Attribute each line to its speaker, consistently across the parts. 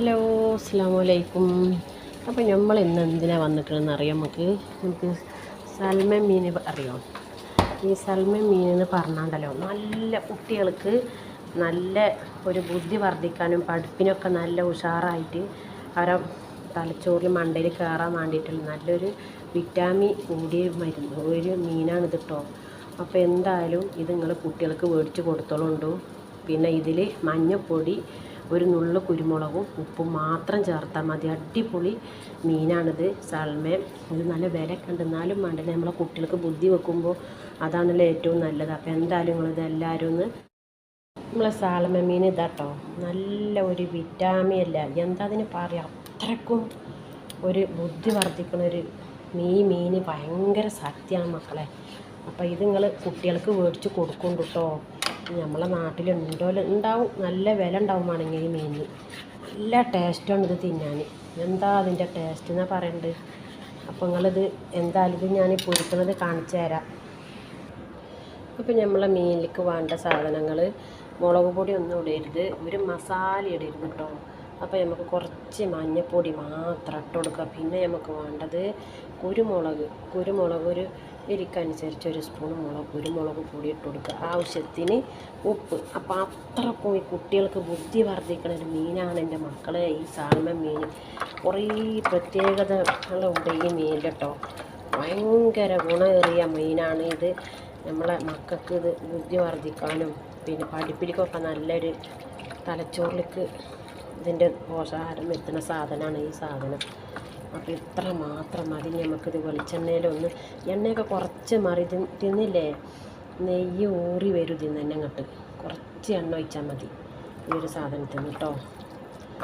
Speaker 1: Hello അസ്സാം വലൈക്കും അപ്പോൾ നമ്മൾ ഇന്ന് എന്തിനാണ് വന്നിട്ടുള്ളതെന്ന് അറിയാം നമുക്ക്? നമുക്ക് സൽമൻ മീൻ അറിയാം? ഈ സൽമ മീൻ എന്ന് പറഞ്ഞാണ്ടല്ലോ നല്ല കുട്ടികൾക്ക് നല്ല ഒരു ബുദ്ധി വർദ്ധിക്കാനും പഠിപ്പിനൊക്കെ നല്ല ഉഷാറായിട്ട് അവരെ തലച്ചോറിൽ മണ്ടയിൽ കയറാൻ വേണ്ടിയിട്ടുള്ള നല്ലൊരു വിറ്റാമിൻ കൂടിയ മരുന്ന് ഒരു മീനാണിത് കേട്ടോ അപ്പോൾ എന്തായാലും ഇത് നിങ്ങൾ കുട്ടികൾക്ക് മേടിച്ച് കൊടുത്തോളുണ്ടോ പിന്നെ ഇതിൽ മഞ്ഞൾപ്പൊടി ഒരു നുള്ള കുരുമുളകും ഉപ്പും മാത്രം ചേർത്താൽ മതി. അടിപൊളി മീനാണിത് സൽമേൻ ഇത് നല്ല വിലയൊക്കെ ഉണ്ട് എന്നാലും വേണ്ടല്ലേ നമ്മളെ കുട്ടികൾക്ക് ബുദ്ധി വെക്കുമ്പോൾ അതാണല്ലോ ഏറ്റവും നല്ലത്. അപ്പോൾ എന്തായാലും നിങ്ങളിത് എല്ലാവരും ഒന്ന് നമ്മളെ സാൽമ മീൻ ഇതാട്ടോ. നല്ല ഒരു വിറ്റാമിൻ അല്ല? എന്താ അതിന് പറയാം? അത്രക്കും ഒരു ബുദ്ധി വർദ്ധിക്കുന്ന ഒരു മീ മീൻ ഭയങ്കര സത്യമാണ് മക്കളെ. അപ്പോൾ ഇത് നിങ്ങൾ കുട്ടികൾക്ക് മേടിച്ച് കൊടുക്കുന്നുണ്ട് കേട്ടോ. നമ്മളെ നാട്ടിലുണ്ടോ ഉണ്ടാവും നല്ല വില ഉണ്ടാവുകയാണെങ്കിൽ ഈ മീനിന്. നല്ല ടേസ്റ്റാണ് ഇത് തിന്നാൻ. എന്താ അതിന്റെ ടേസ്റ്റ് എന്നാ പറയണ്ടത് അപ്പോൾ നിങ്ങളിത് എന്തായാലും ഇത് ഞാൻ പൊരിക്കുന്നത് കാണിച്ചു തരാം. അപ്പോൾ നമ്മളെ മീനിലേക്ക് വേണ്ട സാധനങ്ങൾ മുളക് പൊടി ഒന്നും ഇടരുത്. ഒരു മസാല ഇടരുത് കേട്ടോ. അപ്പോൾ നമുക്ക് കുറച്ച് മഞ്ഞൾപ്പൊടി മാത്രം ഇട്ട് കൊടുക്കുക. പിന്നെ നമുക്ക് വേണ്ടത് കുരുമുളക്. കുരുമുളക് ഒരു എരിക്കനുസരിച്ച് ഒരു സ്പൂൺ മുളക് കുരുമുളക് പൊടി ഇട്ട് കൊടുക്കുക. ആവശ്യത്തിന് ഉപ്പ്. അപ്പോൾ അത്രക്കും ഈ കുട്ടികൾക്ക് ബുദ്ധി വർദ്ധിക്കുന്ന ഒരു മീനാണ് എന്റെ മക്കളെ ഈ സാൽമൻ മീൻ. കുറേ പ്രത്യേകതകളുണ്ട് ഈ മീൻ കേട്ടോ. ഭയങ്കര ഗുണമേറിയ മീനാണ് ഇത്. നമ്മളെ മക്കൾക്ക് ഇത് ബുദ്ധി വർദ്ധിക്കാനും പിന്നെ പഠിപ്പിക്കൊക്കെ നല്ലൊരു തലച്ചോറിലേക്ക് ഇതിന്റെ പോഷകാഹാരം എത്തുന്ന സാധനമാണ് ഈ സാധനം. അപ്പോൾ ഇത്ര മാത്രം മതി നമുക്കിത് വെളിച്ചെണ്ണയിലൊന്ന് എണ്ണയൊക്കെ കുറച്ച് മറി തിന്നില്ലേ? നെയ്യ് ഊറി വരും ഇതിൽ തന്നെ അങ്ങോട്ട് കുറച്ച് എണ്ണ ഒഴിച്ചാൽ മതി ഈ ഒരു സാധനത്തിൽ നിന്ന് കേട്ടോ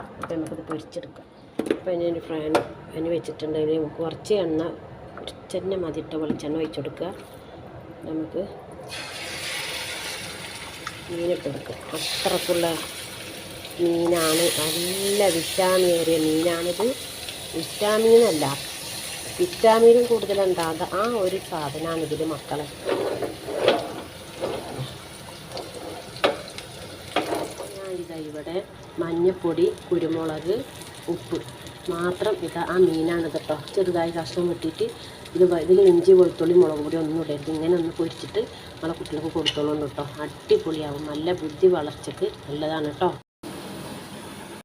Speaker 1: അപ്പോൾ നമുക്കിത് പൊരിച്ചെടുക്കാം. അപ്പോൾ ഞാൻ ഒരു ഫ്രാൻ അതിന് വെച്ചിട്ടുണ്ടെങ്കിൽ നമുക്ക് കുറച്ച് എണ്ണ കുറച്ചെണ്ണ മതി ഇട്ട വെളിച്ചെണ്ണ ഒഴിച്ചെടുക്കുക. നമുക്ക് മീനിട്ട് കൊടുക്കുക അത്രക്കുള്ള മീനാണ്. നല്ല വിറ്റാമിൻ മീനാണിത്. വിറ്റാമിനല്ല. വിറ്റാമിനും കൂടുതലുണ്ടാകുക ആ ഒരു സാധനമാണ് ഇതിൽ മക്കളെ. ഞാനിതാ ഇവിടെ മഞ്ഞപ്പൊടി കുരുമുളക് ഉപ്പ്. മാത്രം ഇതാ ആ മീനാണ് കേട്ടോ ചെറുതായി കഷ്ണം വെട്ടിയിട്ട് ഇത് ഇതിൽ ഇഞ്ചി വെളുത്തുള്ളി മുളക് പൊടി ഒന്നും ഇടരുത്. ഇങ്ങനെ ഒന്ന് പൊരിച്ചിട്ട് നമ്മളെ കുട്ടികൾക്ക് കൊടുത്തോളൂ കേട്ടോ അടിപൊളിയാവും. നല്ല ബുദ്ധി വളർച്ചയ്ക്ക് നല്ലതാണ് കേട്ടോ